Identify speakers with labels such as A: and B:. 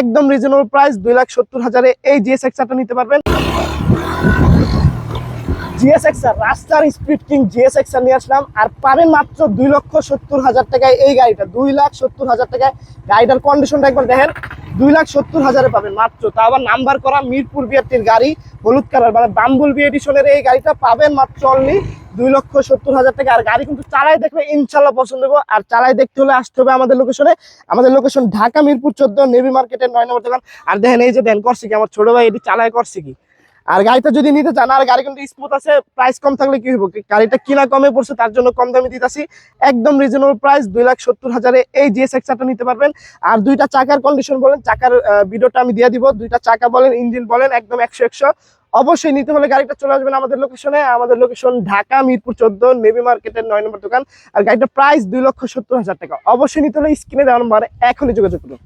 A: একদম reasonable price দুই লাখ সত্তর হাজারে এই জিএস এক্সারটা নিতে পারবেন। জিএস এক্সার রাস্তার speed king G S X R নিয়ে আসলাম। আর পাবেন মাত্র দুই লক্ষ সত্তর হাজার টাকায় এই গাড়িটা, দুই লাখ সত্তর হাজার টাকায়। গাড়িটার কন্ডিশনটা একবার দেখেন। দুই লাখ সত্তর হাজারে পাবেন। মাত্র। তা আবার নাম্বার করা মিরপুর বিআরটির গাড়ি, হলুদ কালার মানে বাম্বুল বি এডিশনের এই গাড়িটা পাবেন মাত্র অনলি দুই লক্ষ সত্তর হাজার টাকা। আর গাড়ি কিন্তু চালাই দেখবে ইনশাল্লাহ পছন্দ করব আর চালাই দেখতে হলে আসতে হবে আমাদের লোকেশনে আমাদের লোকেশন ঢাকা মিরপুর চোদ্দ, নেভি মার্কেটের নয় নম্বর দোকান। আর দেখেন এই যে দেন, করছি কি? আমার ছোট ভাই এটি চালাই করছে কি? আর গাড়িটা যদি নিতে চান, আর গাড়ি কিন্তু স্মুথ আছে প্রাইস কম থাকলে কি হইব? গাড়িটা কিনা কমে পড়ছে, তার জন্য কম দামে দিতেছি। একদম রিজনেবল প্রাইস দুই লাখ সত্তর হাজারে এই জিএস এক্সারটা নিতে পারবেন। আর দুইটা চাকার কন্ডিশন বলেন, চাকার ভিডিওটা আমি দিয়ে দিব। দুইটা চাকা বলেন ইঞ্জিন বলেন, একদম একশো একশো। অবশ্যই নিতে হলে গাড়িটা চলে আসবেন আমাদের লোকেশনে আমাদের লোকেশন ঢাকা, মিরপুর চোদ্দ নেভি মার্কেটের নয় নম্বর দোকান। আর গাড়িটার প্রাইস দুই লক্ষ সত্তর হাজার টাকা। অবশ্যই নিতে হলে স্ক্রিনে দেওয়া নম্বরে এখনই যোগাযোগ করুন।